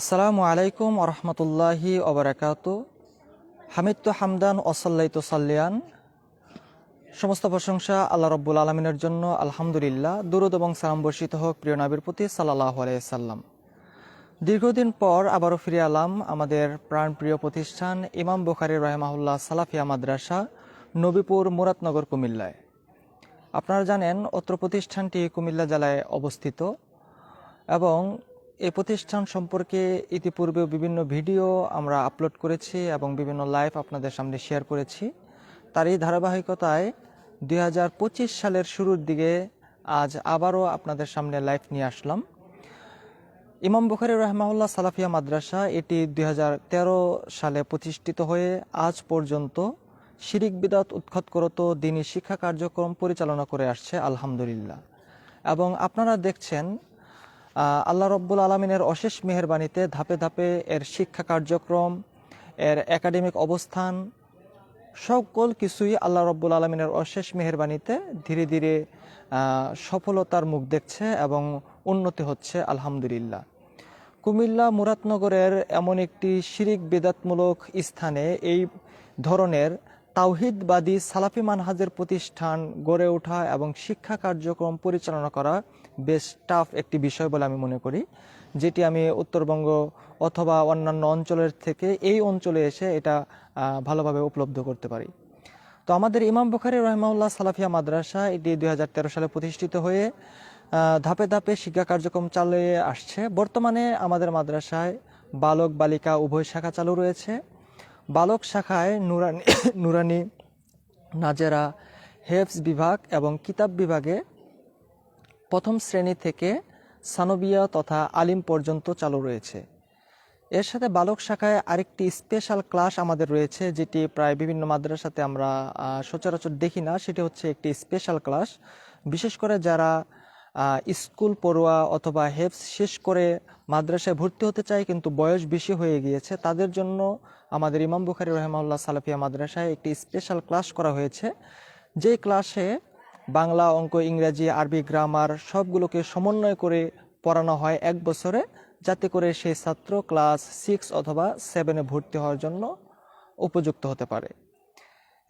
আসসালামু আলাইকুম আরহামতুল্লাহি ওবরাকাত। হামিদ হামদান ওসাল্লাইতু সাল্লিয়ান। সমস্ত প্রশংসা আল্লাহ রব্বুল আলমিনের জন্য, আলহামদুলিল্লাহ। দুরুদ এবং সালাম বর্ষিত হোক প্রিয় নাবির প্রতি সাল্লাহ আলাইসাল্লাম দীর্ঘদিন পর আবারও ফিরে এলাম আমাদের প্রাণপ্রিয় প্রতিষ্ঠান ইমাম বুখারি রহমাহুল্লাহ সালাফিয়া মাদ্রাসা, নবীপুর মুরাদনগর কুমিল্লায়। আপনারা জানেন, অত্র প্রতিষ্ঠানটি কুমিল্লা জেলায় অবস্থিত এবং এই প্রতিষ্ঠান সম্পর্কে ইতিপূর্বে বিভিন্ন ভিডিও আমরা আপলোড করেছি এবং বিভিন্ন লাইভ আপনাদের সামনে শেয়ার করেছি। তার এই ধারাবাহিকতায় দুই হাজার পঁচিশ সালের শুরুর দিকে আজ আবারও আপনাদের সামনে লাইভ নিয়ে আসলাম। ইমাম বুখারি রহমাউল্লাহ সালাফিয়া মাদ্রাসা এটি দুই হাজার তেরো সালে প্রতিষ্ঠিত হয়ে আজ পর্যন্ত শিরিক বিদাত উৎখাত করত দিনী শিক্ষা কার্যক্রম পরিচালনা করে আসছে, আলহামদুলিল্লাহ। এবং আপনারা দেখছেন আল্লাহ রব্বুল আলমিনের অশেষ মেহরবানিতে ধাপে ধাপে এর শিক্ষা কার্যক্রম, এর একাডেমিক অবস্থান, সকল কিছুই আল্লাহ রব্বুল আলমিনের অশেষ মেহরবানিতে ধীরে ধীরে সফলতার মুখ দেখছে এবং উন্নতি হচ্ছে, আলহামদুলিল্লাহ। কুমিল্লা মুরাদনগরের এমন একটি শিরিক বেদাতমূলক স্থানে এই ধরনের তাওহিদবাদী সালাফি মানহাজের প্রতিষ্ঠান গড়ে ওঠা এবং শিক্ষা কার্যক্রম পরিচালনা করা বেশ টাফ একটি বিষয় বলে আমি মনে করি, যেটি আমি উত্তরবঙ্গ অথবা অন্যান্য অঞ্চলের থেকে এই অঞ্চলে এসে এটা ভালোভাবে উপলব্ধ করতে পারি। তো আমাদের ইমাম বুখারি রহমাউল্লাহ সালাফিয়া মাদ্রাসা, এটি দু হাজার তেরো সালে প্রতিষ্ঠিত হয়ে ধাপে ধাপে শিক্ষা কার্যক্রম চালিয়ে আসছে। বর্তমানে আমাদের মাদ্রাসায় বালক বালিকা উভয় শাখা চালু রয়েছে। বালক শাখায় নুরানি নুরানি নাজেরা হেফস বিভাগ এবং কিতাব বিভাগে প্রথম শ্রেণি থেকে সানবিয়া তথা আলিম পর্যন্ত চালু রয়েছে। এর সাথে বালক শাখায় আরেকটি স্পেশাল ক্লাস আমাদের রয়েছে, যেটি প্রায় বিভিন্ন মাদ্রাসাতে আমরা সচরাচর দেখি না। সেটি হচ্ছে একটি স্পেশাল ক্লাস। বিশেষ করে যারা স্কুল পড়ুয়া অথবা হেফস শেষ করে মাদ্রাসায় ভর্তি হতে চায় কিন্তু বয়স বেশি হয়ে গিয়েছে, তাদের জন্য আমাদের ইমাম বুখারি রহমাউল্লাহ সালাফিয়া মাদ্রাসায় একটি স্পেশাল ক্লাস করা হয়েছে। যে ক্লাসে বাংলা অঙ্ক, ইংরেজি, আরবি গ্রামার সবগুলোকে সমন্বয় করে পড়ানো হয় এক বছরে, যাতে করে সেই ছাত্র ক্লাস সিক্স অথবা সেভেনে ভর্তি হওয়ার জন্য উপযুক্ত হতে পারে।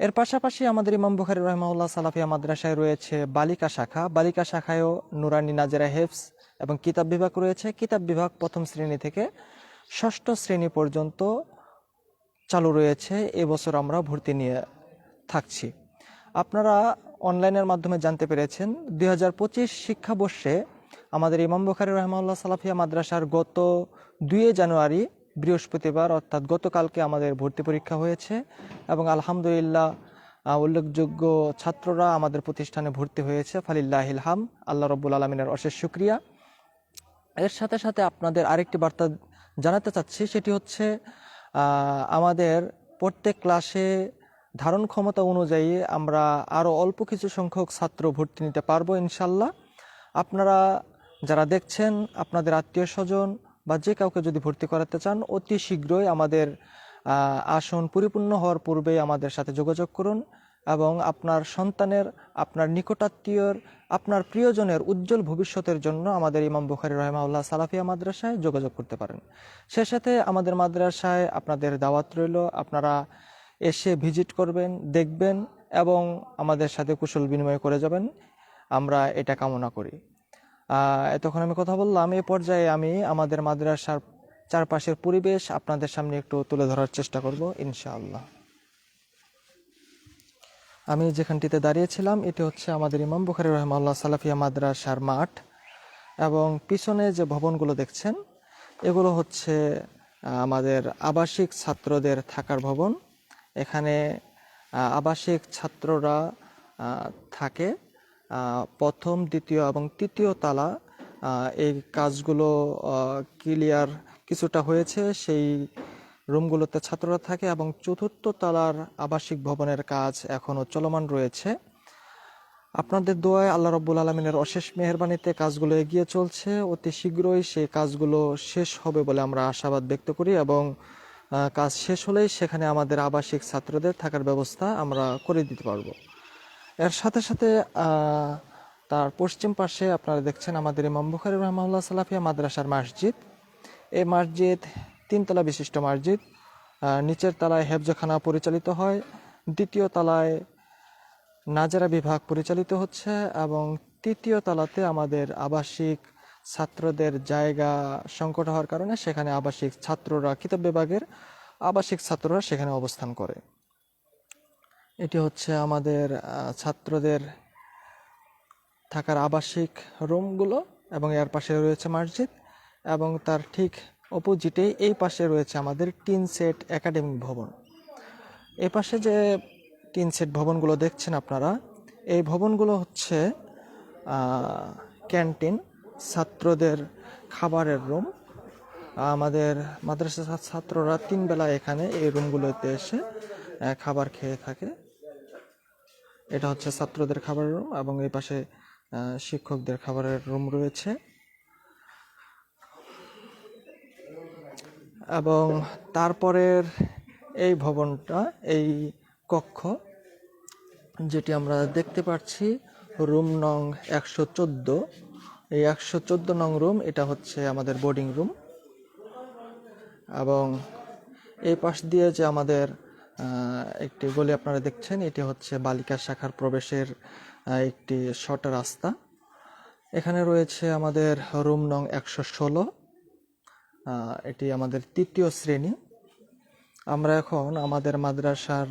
এর পাশাপাশি আমাদের ইমাম বুখারি রহমাউল্লাহ সালাফিয়া মাদ্রাসায় রয়েছে বালিকা শাখা। বালিকা শাখায়ও নুরানি নাজেরা হেফস এবং কিতাব বিভাগ রয়েছে। কিতাব বিভাগ প্রথম শ্রেণি থেকে ষষ্ঠ শ্রেণি পর্যন্ত চালু রয়েছে। এবছর আমরা ভর্তি নিয়ে থাকছি। আপনারা অনলাইনের মাধ্যমে জানতে পেরেছেন, দুই হাজার পঁচিশ শিক্ষাবর্ষে আমাদের ইমাম বুখারি রহমাউল্লাহ সালাফিয়া মাদ্রাসার গত দুই জানুয়ারি বৃহস্পতিবার, অর্থাৎ গতকালকে আমাদের ভর্তি পরীক্ষা হয়েছে এবং আলহামদুলিল্লাহ উল্লেখযোগ্য ছাত্ররা আমাদের প্রতিষ্ঠানে ভর্তি হয়েছে। ফালিল্লাহ হাম, আল্লাহ রব্বুল আলমিনের অশেষ শুক্রিয়া। এর সাথে সাথে আপনাদের আরেকটি বার্তা জানাতে চাচ্ছি, সেটি হচ্ছে আমাদের প্রত্যেক ক্লাসে ধারণ ক্ষমতা অনুযায়ী আমরা আরও অল্প কিছু সংখ্যক ছাত্র ভর্তি নিতে পারব ইনশাল্লাহ আপনারা যারা দেখছেন, আপনাদের আত্মীয় স্বজন বা যে কাউকে যদি ভর্তি করাতে চান, অতি শীঘ্রই আমাদের আসন পরিপূর্ণ হওয়ার পূর্বেই আমাদের সাথে যোগাযোগ করুন এবং আপনার সন্তানের, আপনার নিকটাত্মীয়র, আপনার প্রিয়জনের উজ্জ্বল ভবিষ্যতের জন্য আমাদের ইমাম বুখারি রহমাউল্লাহ সালাফিয়া মাদ্রাসায় যোগাযোগ করতে পারেন। সে সাথে আমাদের মাদ্রাসায় আপনাদের দাওয়াত রইল, আপনারা এসে ভিজিট করবেন, দেখবেন এবং আমাদের সাথে কুশল বিনিময় করে যাবেন। আমরা এটা কামনা করি। এতক্ষণ আমি কথা বললাম। এই পর্যায়ে আমি আমাদের মাদ্রাসার চারপাশের পরিবেশ আপনাদের সামনে একটু তুলে ধরার চেষ্টা করব, ইনশাআল্লাহ। আমি যেখানটিতে দাঁড়িয়েছিলাম, এটি হচ্ছে আমাদের ইমাম বুখারি রহমাল্লাহ সালাফিয়া মাদ্রাসার মাঠ এবং পিছনে যে ভবনগুলো দেখছেন, এগুলো হচ্ছে আমাদের আবাসিক ছাত্রদের থাকার ভবন। এখানে আবাসিক ছাত্ররা থাকে। প্রথম, দ্বিতীয় এবং তৃতীয় তালা এই কাজগুলো ক্লিয়ার কিছুটা হয়েছে। সেই রুমগুলোতে ছাত্ররা থাকে এবং চতুর্থ তালার আবাসিক ভবনের কাজ এখনও চলমান রয়েছে। আপনাদের দোয়ায় আল্লাহ রব্বুল আলমিনের অশেষ মেহরবানিতে কাজগুলো এগিয়ে চলছে। অতি শীঘ্রই সেই কাজগুলো শেষ হবে বলে আমরা আশাবাদ ব্যক্ত করি এবং কাজ শেষ হলেই সেখানে আমাদের আবাসিক ছাত্রদের থাকার ব্যবস্থা আমরা করে দিতে পারব। এর সাথে সাথে তার পশ্চিম পাশে আপনারা দেখছেন আমাদের ইমাম বুখারি রহমাল্লাহ সালাফিয়া মাদ্রাসার মসজিদ। এই মসজিদ তিনতলা বিশিষ্ট মসজিদ। নিচের তলায় হেফজখানা পরিচালিত হয়। দ্বিতীয় তলায় নাজারা বিভাগ পরিচালিত হচ্ছে এবং তৃতীয় তলাতে আমাদের আবাসিক ছাত্রদের জায়গা সংকট হওয়ার কারণে সেখানে আবাসিক ছাত্ররা, কিতাব বিভাগের আবাসিক ছাত্ররা সেখানে অবস্থান করে। এটি হচ্ছে আমাদের ছাত্রদের থাকার আবাসিক রুমগুলো এবং এর পাশে রয়েছে মসজিদ এবং তার ঠিক অপোজিটেই এই পাশে রয়েছে আমাদের টিন সেট একাডেমিক ভবন। এই পাশে যে টিন সেট ভবনগুলো দেখছেন আপনারা, এই ভবনগুলো হচ্ছে ক্যান্টিন, ছাত্রদের খাবারের রুম। আমাদের মাদ্রাসা ছাত্ররা তিন বেলা এখানে এই রুমগুলোতে এসে খাবার খেয়ে থাকে। এটা হচ্ছে ছাত্রদের খাবারের রুম এবং এই পাশে শিক্ষকদের খাবারের রুম রয়েছে। এবং তারপরের এই ভবনটা, এই কক্ষ, যেটি আমরা দেখতে পাচ্ছি রুম নং একশো চোদ্দ। এই একশো চোদ্দ নং রুম এটা হচ্ছে আমাদের বোর্ডিং রুম এবং এই পাশ দিয়ে যে আমাদের একটি গলি আপনারা দেখছেন, এটি হচ্ছে বালিকা শাখার প্রবেশের একটি শর্ট রাস্তা। এখানে রয়েছে আমাদের রুম নং একশো ষোলো। এটি আমাদের তৃতীয় শ্রেণি। আমরা এখন আমাদের মাদ্রাসার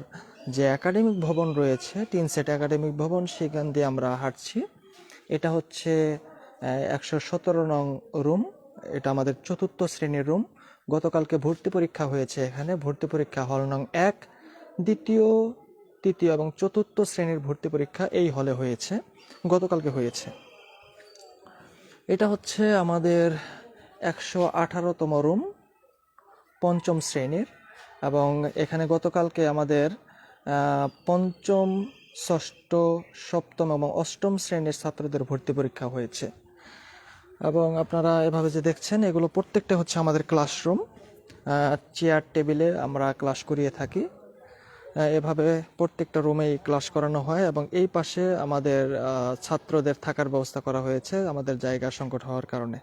যে একাডেমিক ভবন রয়েছে, তিন সেট একাডেমিক ভবন, সেখান দিয়ে আমরা হাঁটছি। এটা হচ্ছে একশো সতেরো নং রুম। এটা আমাদের চতুর্থ শ্রেণির রুম। গতকালকে ভর্তি পরীক্ষা হয়েছে এখানে। ভর্তি পরীক্ষা হল নং এক। দ্বিতীয়, তৃতীয় এবং চতুর্থ শ্রেণির ভর্তি পরীক্ষা এই হলে হয়েছে, গতকালকে হয়েছে। এটা হচ্ছে আমাদের একশো আঠারোতম রুম পঞ্চম শ্রেণির এবং এখানে গতকালকে আমাদের পঞ্চম, ষষ্ঠ, সপ্তম এবং অষ্টম শ্রেণির ছাত্রদের ভর্তি পরীক্ষা হয়েছে। এবং আপনারা এভাবে যে দেখছেন, এগুলো প্রত্যেকটা হচ্ছে আমাদের ক্লাসরুম চেয়ার টেবিলে আমরা ক্লাস করিয়ে থাকি। এভাবে প্রত্যেকটা রুমেই ক্লাস করানো হয় এবং এই পাশে আমাদের ছাত্রদের থাকার ব্যবস্থা করা হয়েছে আমাদের জায়গা সংকট হওয়ার কারণে।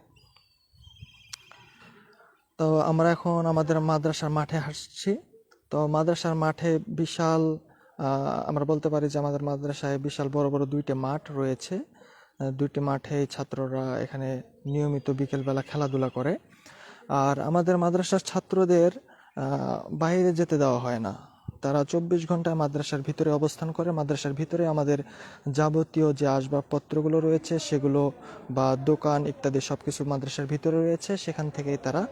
তো আমরা এখন আমাদের মাদ্রাসার মাঠে হাঁটছি। তো মাদ্রাসার মাঠে বিশাল আমরা বলতে পারি যে আমাদের মাদ্রাসায় বিশাল বড় বড় দুইটি মাঠ রয়েছে। দুইটি মাঠে ছাত্ররা এখানে নিয়মিত বিকেলবেলা খেলাধুলা করে। আর আমাদের মাদ্রাসার ছাত্রদের বাইরে যেতে দেওয়া হয় না। তারা চব্বিশ ঘণ্টা মাদ্রাসার ভিতরে অবস্থান করে। মাদ্রাসার ভিতরে আমাদের যাবতীয় যে আসবাবপত্রগুলো রয়েছে, সেগুলো বা দোকান ইত্যাদি সব কিছু মাদ্রাসার ভিতরে রয়েছে। সেখান থেকেই তারা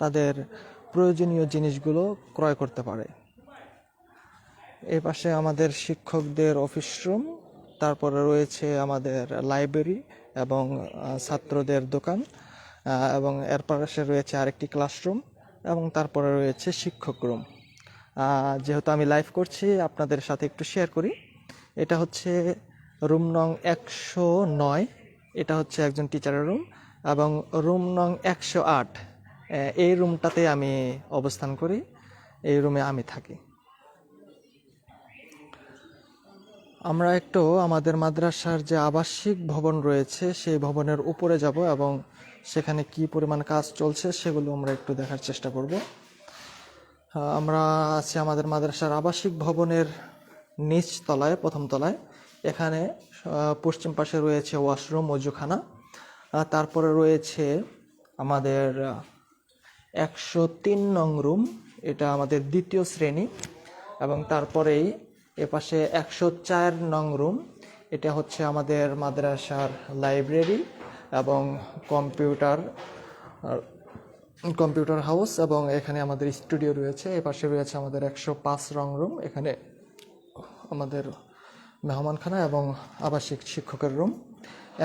তাদের প্রয়োজনীয় জিনিসগুলো ক্রয় করতে পারে। এই পাশে আমাদের শিক্ষকদের অফিস রুম, তারপরে রয়েছে আমাদের লাইব্রেরি এবং ছাত্রদের দোকান এবং এর পাশে রয়েছে আরেকটি ক্লাসরুম এবং তারপরে রয়েছে শিক্ষক রুম। যেহেতু আমি লাইভ করছি, আপনাদের সাথে একটু শেয়ার করি। এটা হচ্ছে রুম নং একশো নয়, এটা হচ্ছে একজন টিচারের রুম এবং রুম নং একশো আট এই রুমটাতে আমি অবস্থান করি, এই রুমে আমি থাকি। আমরা একটু আমাদের মাদ্রাসার যে আবাসিক ভবন রয়েছে, সেই ভবনের উপরে যাব এবং সেখানে কি পরিমাণ কাজ চলছে, সেগুলো আমরা একটু দেখার চেষ্টা করব। আমরা আছি আমাদের মাদ্রাসার আবাসিক ভবনের নিচ তলায়, প্রথম তলায়। এখানে পশ্চিম পাশে রয়েছে ওয়াশরুম অজুখানা তারপরে রয়েছে আমাদের একশো তিন নং রুম। এটা আমাদের দ্বিতীয় শ্রেণি। এবং তারপরেই এপাশে একশো চার নং রুম। এটা হচ্ছে আমাদের মাদ্রাসার লাইব্রেরি এবং কম্পিউটার কম্পিউটার হাউস এবং এখানে আমাদের স্টুডিও রয়েছে। এ পাশে রয়েছে আমাদের একশো পাঁচ রং রুম এখানে আমাদের মেহমানখানা এবং আবাসিক শিক্ষকের রুম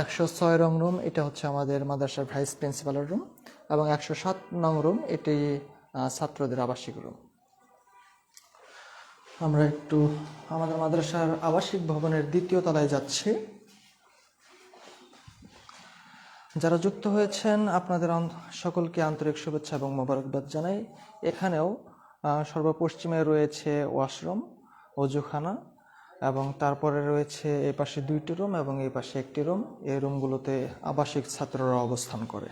একশো ছয় রং রুম এটা হচ্ছে আমাদের মাদ্রাসার ভাইস প্রিন্সিপালের রুম এবং একশো সাত নং রুম এটি ছাত্রদের আবাসিক রুম আমরা একটু আমাদের মাদ্রাসার আবাসিক ভবনের দ্বিতীয় তলায় যাচ্ছি। যারা যুক্ত হয়েছেন, আপনাদের সকলকে আন্তরিক শুভেচ্ছা এবং মোবারকবাদ জানাই। এখানেও সর্বপশ্চিমে রয়েছে ওয়াশরুম, অজুখানা এবং তারপরে রয়েছে এই পাশে দুইটি রুম এবং এই পাশে একটি রুম। এই রুমগুলোতে আবাসিক ছাত্ররা অবস্থান করে।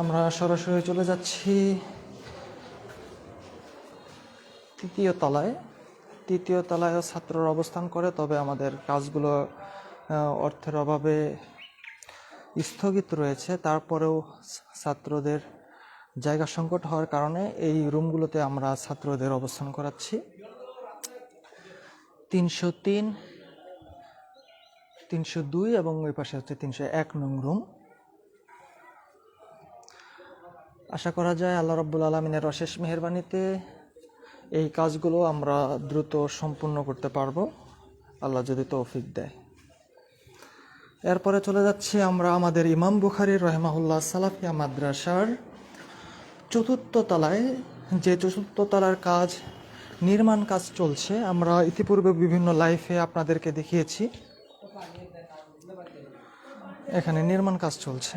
আমরা সরাসরি চলে যাচ্ছি তৃতীয় তলায়। তৃতীয় তলায়ও ছাত্ররা অবস্থান করে, তবে আমাদের কাজগুলো অর্থের অভাবে স্থগিত রয়েছে। তারপরেও ছাত্রদের জায়গা সংকট হওয়ার কারণে এই রুমগুলোতে আমরা ছাত্রদের অবস্থান করাচ্ছি। তিনশো তিন, তিনশো দুই এবং ওই পাশে হচ্ছে তিনশো এক নং রুম। আশা করা যায় আল্লাহ রব্বুল আলমিনের অশেষ মেহরবানিতে এই কাজগুলো আমরা দ্রুত সম্পূর্ণ করতে পারব। আল্লাহ যদি তৌফিক দেয়। এরপরে চলে যাচ্ছি আমরা আমাদের ইমাম বুখারির রহমাহুল্লাহ সালাফিয়া মাদ্রাসার চতুর্থ তলায়। যে চতুর্থ তলার কাজ, নির্মাণ কাজ চলছে, আমরা ইতিপূর্বে বিভিন্ন লাইফে আপনাদেরকে দেখিয়েছি। এখানে নির্মাণ কাজ চলছে।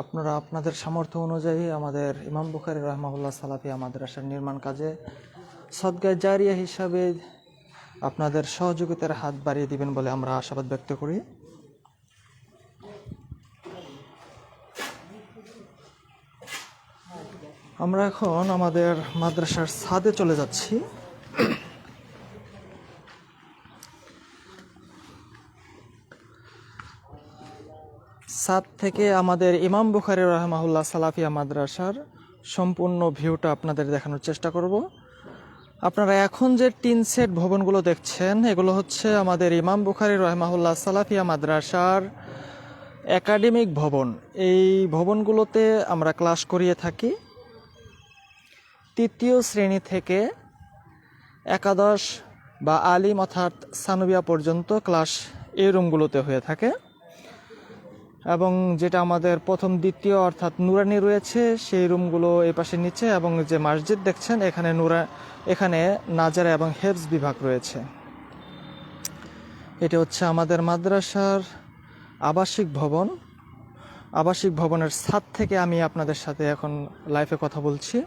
আপনারা আপনাদের সামর্থ্য অনুযায়ী আমাদের ইমাম বুখারি রহমাউল্লাহ সালাফিয়া মাদ্রাসার নির্মাণ কাজে সদগায় জারিয়া হিসাবে আপনাদের সহযোগিতার হাত বাড়িয়ে দিবেন বলে আমরা আশাবাদ ব্যক্ত করি। আমরা এখন আমাদের মাদ্রাসার ছাদে চলে যাচ্ছি। সাত থেকে আমাদের ইমাম বুখারি রহমাহুল্লাহ সালাফিয়া মাদ্রাসার সম্পূর্ণ ভিউটা আপনাদের দেখানোর চেষ্টা করব। আপনারা এখন যে টিন সেট ভবনগুলো দেখছেন, এগুলো হচ্ছে আমাদের ইমাম বুখারি রহমাহুল্লাহ সালাফিয়া মাদ্রাসার একাডেমিক ভবন। এই ভবনগুলোতে আমরা ক্লাস করিয়ে থাকি। তৃতীয় শ্রেণি থেকে একাদশ বা আলিম অর্থাৎ সানুবিয়া পর্যন্ত ক্লাস এই রুমগুলোতে হয়ে থাকে। এবং যেটা আমাদের প্রথম দ্বিতীয় অর্থাৎ নুরানি রয়েছে, সেই রুমগুলো এই পাশে নিচে এবং যে মসজিদ দেখছেন, এখানে নুরা, এখানে নাজারা এবং হেফস বিভাগ রয়েছে। এটি হচ্ছে আমাদের মাদ্রাসার আবাসিক ভবন। আবাসিক ভবনের ছাদ থেকে আমি আপনাদের সাথে এখন লাইফে কথা বলছি।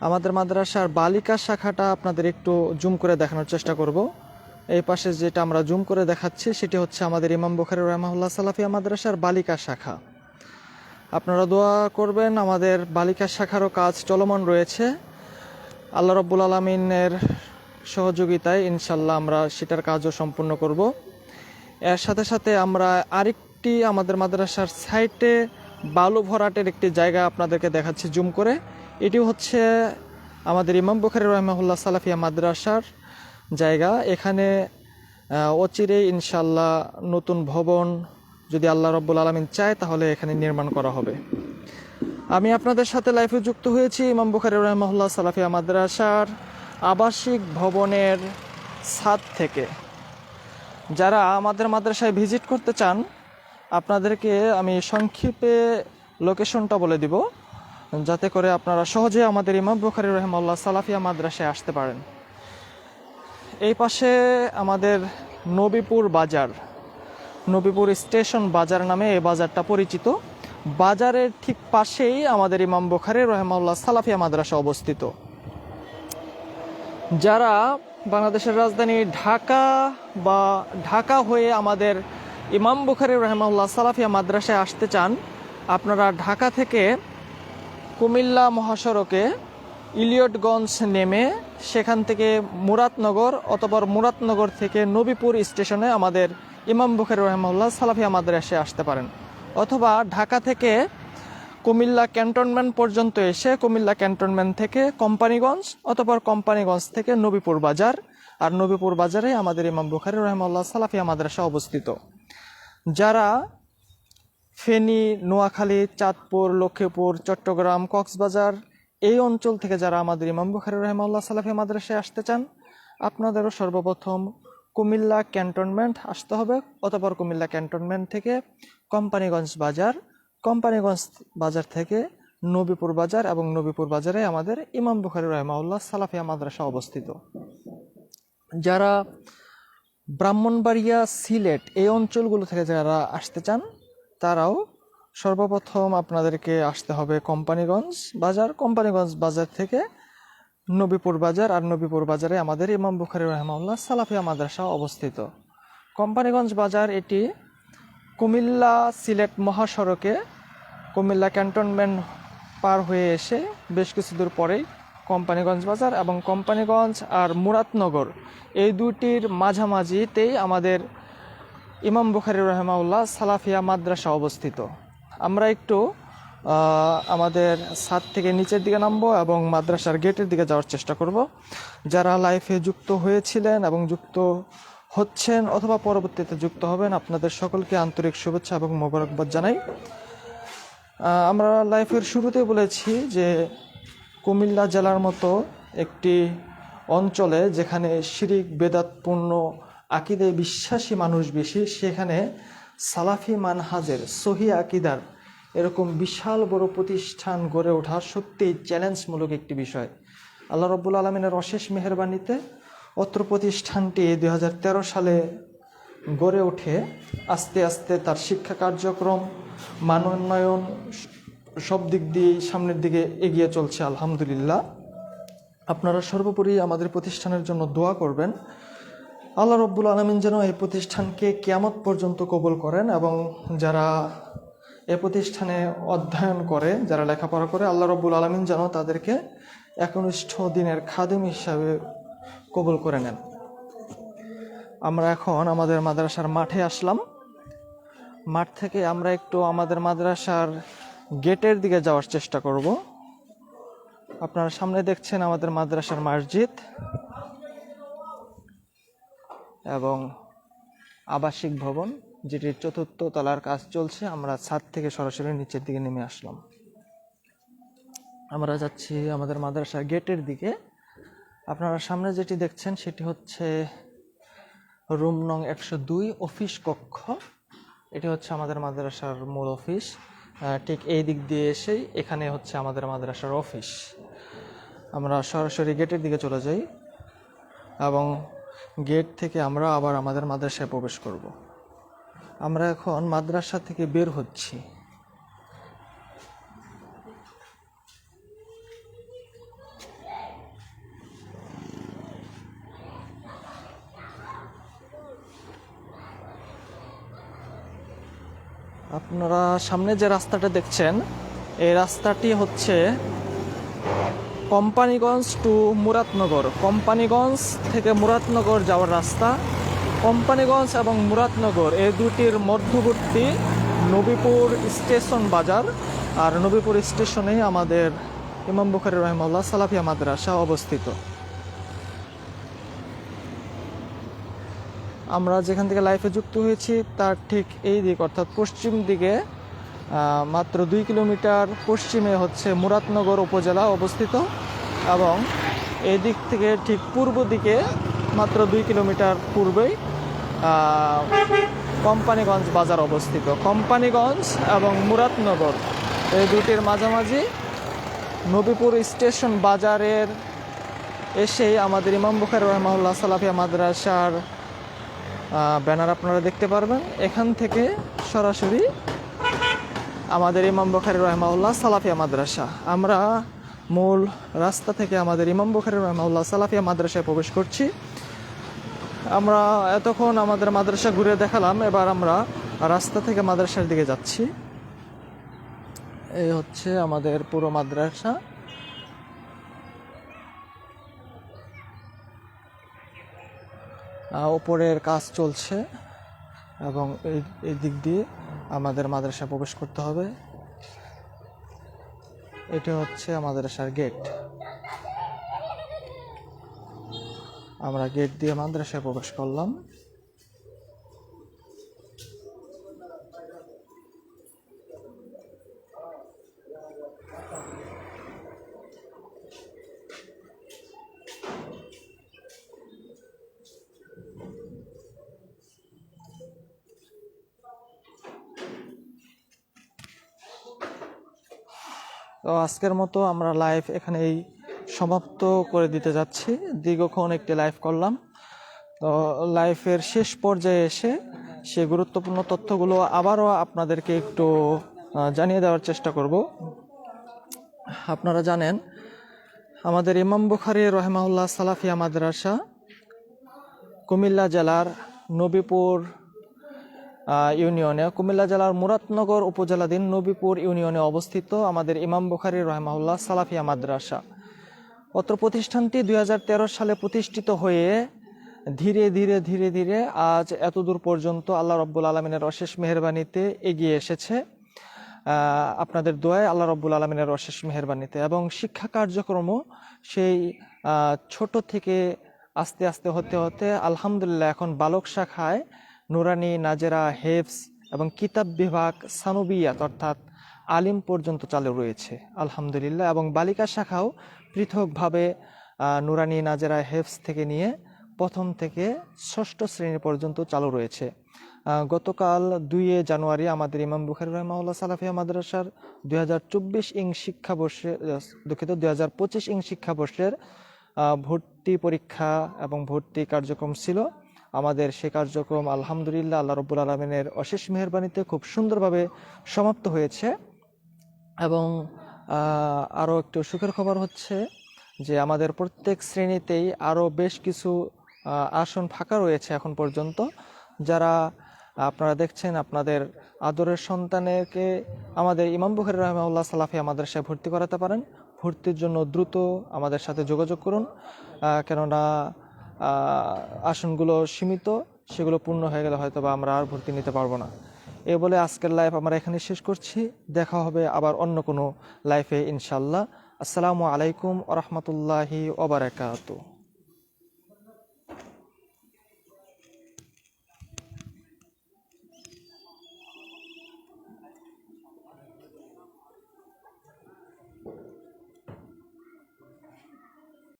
আমাদের মাদ্রাসার বালিকা শাখাটা আপনাদের একটু জুম করে দেখানোর চেষ্টা করব। এই পাশে যেটা আমরা জুম করে দেখাচ্ছি, সেটি হচ্ছে আমাদের ইমাম বুখারি রহমাহুল্লাহ সালাফিয়া মাদ্রাসার বালিকা শাখা। আপনারা দোয়া করবেন, আমাদের বালিকা শাখারও কাজ চলমান রয়েছে। আল্লাহ রব্বুল আলমিনের সহযোগিতায় ইনশাল্লাহ আমরা সেটার কাজও সম্পূর্ণ করব। এর সাথে সাথে আমরা আরেকটি আমাদের মাদ্রাসার সাইটে বালু ভরাটের একটি জায়গা আপনাদেরকে দেখাচ্ছি জুম করে। এটি হচ্ছে আমাদের ইমাম বুখারি রহমাহুল্লাহ সালাফিয়া মাদ্রাসার জায়গা। এখানে অচিরেই ইনশাল্লাহ নতুন ভবন যদি আল্লাহ রব্বুল আলমিন চায়, তাহলে এখানে নির্মাণ করা হবে। আমি আপনাদের সাথে লাইফে যুক্ত হয়েছি, ইমাম বুখারি রহমাহুল্লাহ সালাফিয়া মাদ্রাসার আবাসিক ভবনের ছাদ থেকে। যারা আমাদের মাদ্রাসায় ভিজিট করতে চান, আপনাদেরকে আমি সংক্ষেপে লোকেশনটা বলে দিব, যাতে করে আপনারা সহজে আমাদের ইমাম বুখারি রহমাল্লাহ সালাফিয়া মাদ্রাসায় আসতে পারেন। এই পাশে আমাদের নবীপুর বাজার। নবীপুর স্টেশন বাজার নামে এই বাজারটা পরিচিত। বাজারের ঠিক পাশেই আমাদের ইমাম বুখারি রহমাল্লাহ সালাফিয়া মাদ্রাসা অবস্থিত। যারা বাংলাদেশের রাজধানী ঢাকা বা ঢাকা হয়ে আমাদের ইমাম বুখারি রহমাল্লাহ সালাফিয়া মাদ্রাসায় আসতে চান, আপনারা ঢাকা থেকে কুমিল্লা মহাসড়কে ইলিয়টগঞ্জ নেমে সেখান থেকে মুরাদনগর অথবা মুরাদনগর থেকে নবীপুর স্টেশনে আমাদের ইমাম বুখারি রহমাল্লাহ সালাফিয়া মাদ্রাসায় আসতে পারেন। অথবা ঢাকা থেকে কুমিল্লা ক্যান্টনমেন্ট পর্যন্ত এসে কুমিল্লা ক্যান্টনমেন্ট থেকে কোম্পানিগঞ্জ অথবা কোম্পানিগঞ্জ থেকে নবীপুর বাজার আর নবীপুর বাজারে আমাদের ইমাম বুখারি রহমাল্লাহ সালাফিয়া মাদ্রাসা অবস্থিত। যারা ফেনী, নোয়াখালী, চাঁদপুর, লক্ষ্মীপুর, চট্টগ্রাম, কক্সবাজার এই অঞ্চল থেকে যারা আমাদের ইমাম বুখারি রহমাল্লাহ সালাফিয়া মাদ্রাসায় আসতে চান, আপনাদেরও সর্বপ্রথম কুমিল্লা ক্যান্টনমেন্ট আসতে হবে, অতপর কুমিল্লা ক্যান্টনমেন্ট থেকে কোম্পানিগঞ্জ বাজার কোম্পানিগঞ্জ বাজার থেকে নবীপুর বাজার এবং নবীপুর বাজারে আমাদের ইমাম বুখারি রহমাউল্লাহ সালাফিয়া মাদ্রাসা অবস্থিত। যারা ব্রাহ্মণবাড়িয়া সিলেট এই অঞ্চলগুলো থেকে যারা আসতে চান, তারাও সর্বপ্রথম আপনাদেরকে আসতে হবে কোম্পানিগঞ্জ বাজার। কোম্পানিগঞ্জ বাজার থেকে নবীপুর বাজার আর নবীপুর বাজারে আমাদের ইমাম বুখারি রহমাউল্লাহ সালাফিয়া মাদ্রাসা অবস্থিত। কোম্পানিগঞ্জ বাজার এটি কুমিল্লা সিলেট মহাসড়কে কুমিল্লা ক্যান্টনমেন্ট পার হয়ে এসে বেশ কিছু দূর পরেই কোম্পানিগঞ্জ বাজার এবং কোম্পানিগঞ্জ আর মুরাদনগর এই দুটির মাঝামাঝিতেই আমাদের ইমাম বুখারি রহমাউল্লাহ সালাফিয়া মাদ্রাসা অবস্থিত। আমরা একটু আমাদের ছাদ থেকে নিচের দিকে নামবো এবং মাদ্রাসার গেটের দিকে যাওয়ার চেষ্টা করব। যারা লাইফে যুক্ত হয়েছিলেন এবং যুক্ত হচ্ছেন অথবা পরবর্তীতে যুক্ত হবেন, আপনাদের সকলকে আন্তরিক শুভেচ্ছা এবং মোবারকবাদ জানাই। আমরা লাইফের শুরুতে বলেছি যে কুমিল্লা জেলার মতো একটি অঞ্চলে যেখানে শিরিক, বেদাতপূর্ণ, আকিদে বিশ্বাসী মানুষ বেশি, সেখানে সালাফি মানহাজের সহি আকিদার এরকম বিশাল বড় প্রতিষ্ঠান গড়ে ওঠা সত্যিই চ্যালেঞ্জমূলক একটি বিষয়। আল্লাহ রব্বুল আলমিনের অশেষ মেহরবানিতে অত্র প্রতিষ্ঠানটি দু হাজার তেরো সালে গড়ে ওঠে। আস্তে আস্তে তার শিক্ষা কার্যক্রম, মানোন্নয়ন সব দিক দিয়ে সামনের দিকে এগিয়ে চলছে, আলহামদুলিল্লাহ। আপনারা সর্বোপরি আমাদের প্রতিষ্ঠানের জন্য দোয়া করবেন। আল্লাহ রব্বুল আলমিন যেন এই প্রতিষ্ঠানকে কেয়ামত পর্যন্ত কবুল করেন এবং যারা এ প্রতিষ্ঠানে অধ্যয়ন করে, যারা লেখাপড়া করে, আল্লাহ রব্বুল আলমিন যেন তাদেরকে একনিষ্ঠ দিনের খাদিম হিসাবে কবুল করে নেন। আমরা এখন আমাদের মাদ্রাসার মাঠে আসলাম। মাঠ থেকে আমরা একটু আমাদের মাদ্রাসার গেটের দিকে যাওয়ার চেষ্টা করব। আপনারা সামনে দেখছেন আমাদের মাদ্রাসার মসজিদ। এবং আবাসিক ভবন, যেটির চতুর্থ তলার কাজ চলছে, আমরা ছাদ থেকে সরাসরি নিচের দিকে নেমে আসলাম। আমরা যাচ্ছি আমাদের মাদ্রাসার গেটের দিকে। আপনারা সামনে যেটি দেখছেন, সেটি হচ্ছে রুম নং একশো দুই, অফিস কক্ষ। এটি হচ্ছে আমাদের মাদ্রাসার মূল অফিস। ঠিক এই দিক দিয়ে এসেই এখানে হচ্ছে আমাদের মাদ্রাসার অফিস। আমরা সরাসরি গেটের দিকে চলে যাই এবং গেট থেকে আমরা আবার আমাদের মাদ্রাসায় প্রবেশ করব। আমরা এখন মাদ্রাসা থেকে বের হচ্ছি। আপনারা সামনে যে রাস্তাটা দেখছেন, এই রাস্তাটি হচ্ছে কোম্পানিগঞ্জ টু মুরাদনগর। কোম্পানিগঞ্জ থেকে মুরাদনগর যাওয়ার রাস্তা। কোম্পানিগঞ্জ এবং মুরাদনগর এই দুটির মধ্যবর্তী নবীপুর স্টেশন বাজার আর নবীপুর স্টেশনেই আমাদের ইমাম বুখারি রহমাল্লাহ সালাফিয়া মাদ্রাসা অবস্থিত। আমরা যেখান থেকে লাইফে যুক্ত হয়েছি, তার ঠিক এই দিক অর্থাৎ পশ্চিম দিকে মাত্র দুই কিলোমিটার পশ্চিমে হচ্ছে মুরাদনগর উপজেলা অবস্থিত এবং এদিক থেকে ঠিক পূর্ব দিকে মাত্র দুই কিলোমিটার পূর্বেই কোম্পানিগঞ্জ বাজার অবস্থিত। কোম্পানিগঞ্জ এবং মুরাদনগর এই দুটির মাঝামাঝি নবীপুর স্টেশন বাজারের এসেই আমাদের ইমাম বুখার রহমাউল্লাহ সালাফিয়া মাদ্রাসার ব্যানার আপনারা দেখতে পারবেন। এখান থেকে সরাসরি আমাদের ইমাম বখারি রহমাউল্লাহ সালাফিয়া মাদ্রাসা। আমরা মূল রাস্তা থেকে আমাদের ইমাম বখারি রহমাউল্লাহ সালাফিয়া মাদ্রাসায় প্রবেশ করছি। আমরা এতক্ষণ আমাদের মাদ্রাসা ঘুরে দেখালাম এবার আমরা রাস্তা থেকে মাদ্রাসার দিকে যাচ্ছি। এই হচ্ছে আমাদের পুরো মাদ্রাসা। আহ, উপরের কাজ চলছে এবং এই দিক দিয়ে আমাদের মাদ্রাসা প্রবেশ করতে হবে। এটা হচ্ছে মাদ্রাসার গেট আমরা গেট দিয়ে মাদ্রাসায় প্রবেশ করলাম তো আজকের মতো আমরা লাইভ এখানেই সমাপ্ত করে দিতে যাচ্ছি। দীর্ঘক্ষণ একটি লাইভ করলাম। তো লাইফের শেষ পর্যায়ে এসে সে গুরুত্বপূর্ণ তথ্যগুলো আবারও আপনাদেরকে একটু জানিয়ে দেওয়ার চেষ্টা করব। আপনারা জানেন, আমাদের ইমাম বুখারি রহমাউল্লাহ সালাফিয়া মাদ্রাসা কুমিল্লা জেলার নবীপুর ইউনিয়নে কুমিল্লা জেলার মুরাদনগর উপজেলাধীন নবীপুর ইউনিয়নে অবস্থিত আমাদের ইমাম বুখারি রহমাউল্লাহ সালাফিয়া মাদ্রাসা। অত্র প্রতিষ্ঠানটি দুই হাজার তেরো সালে প্রতিষ্ঠিত হয়ে ধীরে ধীরে ধীরে ধীরে আজ এতদূর পর্যন্ত আল্লাহ রব্বুল আলমিনের অশেষ মেহরবানিতে এগিয়ে এসেছে। আপনাদের দোয়ায় আল্লাহ রব্বুল আলমিনের অশেষ মেহরবানিতে এবং শিক্ষা কার্যক্রমও সেই ছোট থেকে আস্তে আস্তে হতে হতে আলহামদুলিল্লাহ এখন বালক শাখায় নুরানি, নাজেরা হেফস এবং কিতাব বিভাগ সানুবিয়াত অর্থাৎ আলিম পর্যন্ত চালু রয়েছে। আলহামদুলিল্লাহ, এবং বালিকা শাখাও পৃথকভাবে নুরানি, নাজেরা হেফস থেকে নিয়ে প্রথম থেকে ষষ্ঠ শ্রেণি পর্যন্ত চালু রয়েছে। গতকাল দুইয়ে জানুয়ারি আমাদের ইমাম বুখারি রহমাউল্লাহ সালাফিয়া মাদ্রাসার দুই হাজার চব্বিশ ইং শিক্ষাবর্ষে দুঃখিত, দুই হাজার পঁচিশ ইং শিক্ষাবর্ষের ভর্তি পরীক্ষা এবং ভর্তি কার্যক্রম ছিল। আমাদের সে কার্যক্রম আলহামদুলিল্লাহ আল্লাহ রব্বুল আলমিনের অশেষ মেহরবানিতে খুব সুন্দরভাবে সমাপ্ত হয়েছে। এবং আরও একটু সুখের খবর হচ্ছে যে আমাদের প্রত্যেক শ্রেণীতেই আরও বেশ কিছু আসন ফাঁকা রয়েছে এখন পর্যন্ত। যারা, আপনারা দেখছেন আপনাদের আদরের সন্তানকে আমাদের ইমাম বুখারি রহমাউল্লাহ আমাদের মাদ্রাসায় ভর্তি করাতে পারেন। ভর্তির জন্য দ্রুত আমাদের সাথে যোগাযোগ করুন। কেননা আসনগুলো সীমিত, সেগুলো পূর্ণ হয়ে গেলে হয়তো বা আমরা আর ভর্তি নিতে পারব না। এ বলে আজকের লাইফ আমরা এখানে শেষ করছি। দেখা হবে আবার অন্য কোনো লাইফে ইনশাল্লাহ আসসালামু আলাইকুম রহমতুল্লাহি ওবরাকাতু